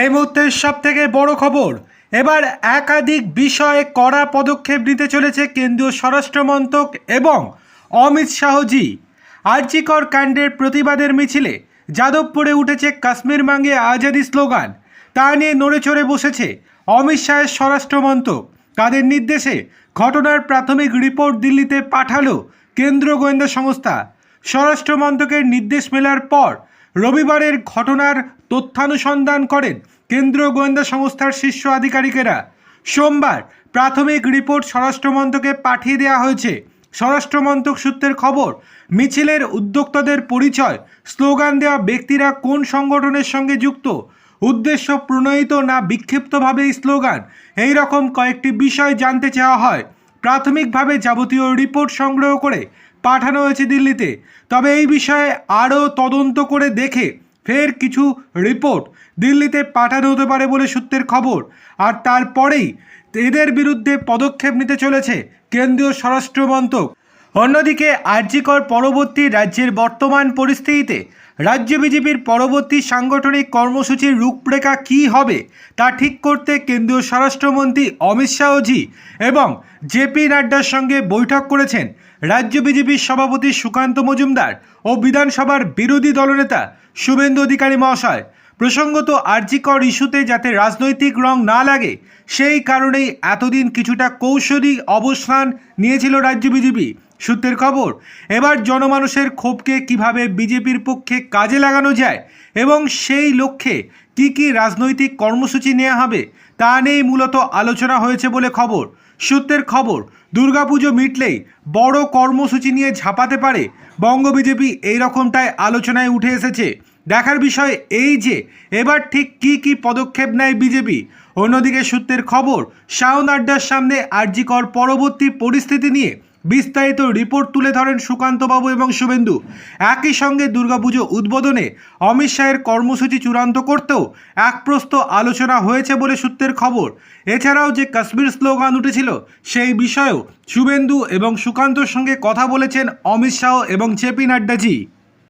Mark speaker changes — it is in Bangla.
Speaker 1: এই মুহূর্তের সব থেকে বড় খবর, এবার একাধিক বিষয়ে কড়া পদক্ষেপ নিতে চলেছে কেন্দ্রীয় স্বরাষ্ট্রমন্ত্রক এবং অমিত শাহজি। আর্যিকর কাণ্ডের প্রতিবাদের মিছিলে যাদবপুরে উঠেছে কাশ্মীর মাঙ্গে আজাদি স্লোগান। তা নিয়ে নড়ে চড়ে বসেছে অমিত শাহের স্বরাষ্ট্রমন্ত্রক। তাদের নির্দেশে ঘটনার প্রাথমিক রিপোর্ট দিল্লিতে পাঠালো কেন্দ্র গোয়েন্দা সংস্থা। স্বরাষ্ট্র মন্ত্রকের নির্দেশ মেলার পর রবিবারের ঘটনার তথ্যানুসন্ধান করেন কেন্দ্রীয় গোয়েন্দা সংস্থার শীর্ষ আধিকারিকেরা। সোমবার প্রাথমিক রিপোর্ট স্বরাষ্ট্রমন্ত্রকে পাঠিয়ে দেওয়া হয়েছে। স্বরাষ্ট্র মন্ত্রক সূত্রের খবর, মিছিলের উদ্যোক্তাদের পরিচয়, স্লোগান দেওয়া ব্যক্তিরা কোন সংগঠনের সঙ্গে যুক্ত, উদ্দেশ্য প্রণয়িত না বিক্ষিপ্তভাবে স্লোগান, এই রকম কয়েকটি বিষয় জানতে চাওয়া হয়। প্রাথমিকভাবে যাবতীয় রিপোর্ট সংগ্রহ করে পাঠানো হয়েছে দিল্লিতে। তবে এই বিষয়ে আরও তদন্ত করে দেখে ফের কিছু রিপোর্ট দিল্লিতে পাঠানো হতে পারে বলে সূত্রের খবর। আর তারপরেই এদের বিরুদ্ধে পদক্ষেপ নিতে চলেছে কেন্দ্রীয় স্বরাষ্ট্র মন্ত্রক অন্যদিকে আরজিকর পরবর্তী রাজ্যের বর্তমান পরিস্থিতিতে রাজ্য বিজেপির পরবর্তী সাংগঠনিক কর্মসূচির রূপরেখা কী হবে তা ঠিক করতে কেন্দ্রীয় স্বরাষ্ট্রমন্ত্রী অমিত শাহজি এবং জেপি নাড্ডার সঙ্গে বৈঠক করেছেন রাজ্য বিজেপির সভাপতি সুকান্ত মজুমদার ও বিধানসভার বিরোধী দলনেতা শুভেন্দু অধিকারী মহাশয়। প্রসঙ্গত আরজিকর ইস্যুতে যাতে রাজনৈতিক রং না লাগে, সেই কারণেই এতদিন কিছুটা কৌশলী অবস্থান নিয়েছিল রাজ্য বিজেপি। সূত্রের খবর, এবার জনমানুষের ক্ষোভকে কীভাবে বিজেপির পক্ষে কাজে লাগানো যায় এবং সেই লক্ষ্যে কি কি রাজনৈতিক কর্মসূচি নেওয়া হবে, তা নিয়েই মূলত আলোচনা হয়েছে বলে খবর। সূত্রের খবর, দুর্গাপুজো মিটলেই বড় কর্মসূচি নিয়ে ঝাঁপাতে পারে বঙ্গ বিজেপি, এই রকমটাই আলোচনায় উঠে এসেছে। দেখার বিষয় এই যে, এবার ঠিক কি কি পদক্ষেপ নেয় বিজেপি? অন্যদিকে সূত্রের খবর শাহ নাড্ডার সামনে আরজিকর পরবর্তী পরিস্থিতি নিয়ে বিস্তারিত রিপোর্ট তুলে ধরেন সুকান্তবাবু এবং শুভেন্দু। একই সঙ্গে দুর্গাপুজো উদ্বোধনে অমিত শাহের কর্মসূচি চূড়ান্ত করতেও এক প্রস্ত আলোচনা হয়েছে বলে সূত্রের খবর। এছাড়াও যে কাশ্মীর স্লোগান উঠেছিল, সেই বিষয়েও শুভেন্দু এবং সুকান্তর সঙ্গে কথা বলেছেন অমিত শাহ এবং জেপি নাড্ডাজি।